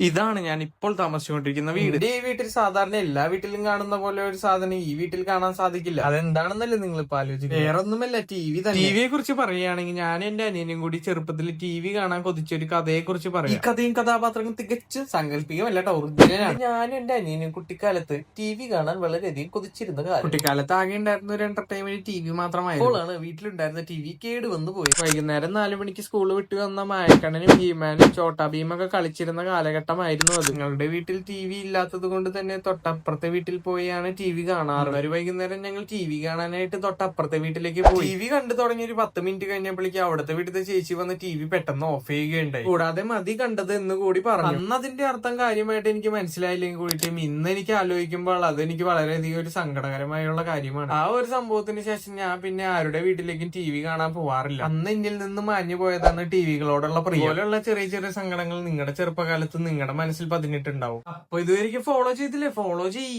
ഇതാണ് ഞാൻ ഇപ്പോൾ താമസിച്ചുകൊണ്ടിരിക്കുന്ന വീട്. ഈ വീട്ടിൽ സാധാരണ എല്ലാ വീട്ടിലും കാണുന്ന പോലെ ഒരു സാധനം ഈ വീട്ടിൽ കാണാൻ സാധിക്കില്ല. അതെന്താണെന്നല്ലേ നിങ്ങൾ ഇപ്പൊ ആലോചിക്കുന്നത്? വേറെ ഒന്നുമല്ല ടി വി ടി തന്നെ വിയെ കുറിച്ച് പറയുകയാണെങ്കിൽ ഞാൻ എന്റെ അനിയനും കൂടി ചെറുപ്പത്തിൽ ടി വി കാണാൻ കൊതിച്ചൊരു കഥയെ കുറിച്ച് ഈ പറയാം കഥയും കഥാപാത്രങ്ങളും തികച്ചും സങ്കല്പികമല്ല കേട്ടോ ഒറിജിനലാണ് ഞാനും എന്റെ അനിയനും കുട്ടിക്കാലത്ത് ടി വി കാണാൻ വളരെയധികം കൊതിച്ചിരുന്ന കാര്യം കുട്ടിക്കാലത്ത് ആകെ ഉണ്ടായിരുന്ന ഒരു എന്റർടൈൻമെന്റ് ടി വി മാത്രമായി അപ്പോഴാണ് വീട്ടിലുണ്ടായിരുന്ന ടി വി കേട് വന്നു പോയി വൈകുന്നേരം നാലു മണിക്ക് സ്കൂൾ വിട്ട് വന്ന മായക്കണ്ണനും ഭീമാനും ചോട്ടാ ഭീമൊക്കെ കളിച്ചിരുന്ന കാലഘട്ടമായിരുന്നു അത്. ഞങ്ങളുടെ വീട്ടിൽ ടി വി ഇല്ലാത്തത് കൊണ്ട് തന്നെ തൊട്ടപ്പുറത്തെ വീട്ടിൽ പോയാണ് ടി വി കാണാറ്. ഒരു വൈകുന്നേരം ഞങ്ങൾ ടി വി കാണാനായിട്ട് തൊട്ടപ്പുറത്തെ വീട്ടിലേക്ക് പോയി ടി വി കണ്ടു തുടങ്ങി ഒരു പത്ത് മിനിറ്റ് കഴിഞ്ഞപ്പോഴേക്കും അവിടുത്തെ വീട്ടിലെ ചേച്ചി വന്ന് ടി വി പെട്ടെന്ന് ഓഫ് ചെയ്യുകയുണ്ടായി. കൂടാതെ മതി കണ്ടത് എന്ന് കൂടി പറഞ്ഞു. അന്ന് അതിന്റെ അർത്ഥം കാര്യമായിട്ട് എനിക്ക് മനസ്സിലായില്ലെങ്കിൽ കൂടിയിട്ടും ഇന്ന് എനിക്ക് ആലോചിക്കുമ്പോൾ അത് എനിക്ക് വളരെയധികം ഒരു സങ്കടകരമായുള്ള കാര്യമാണ്. ആ ഒരു സംഭവത്തിന് ശേഷം ഞാൻ പിന്നെ ആരുടെ വീട്ടിലേക്കും ടി വി കാണാൻ പോവാറില്ല. അന്ന് എന്നിൽ നിന്ന് മാഞ്ഞു പോയതാണ് ടിവികളോടുള്ള പ്രിയ. പോലുള്ള ചെറിയ ചെറിയ സങ്കടങ്ങൾ നിങ്ങളുടെ ചെറുപ്പകാലത്ത് നിങ്ങളുടെ മനസ്സിൽ പതിഞ്ഞിട്ടുണ്ടാവും. അപ്പൊ ഇതുവരെയ്ക്ക് ഫോളോ ചെയ്തില്ലേ? ഫോളോ ചെയ്യ്.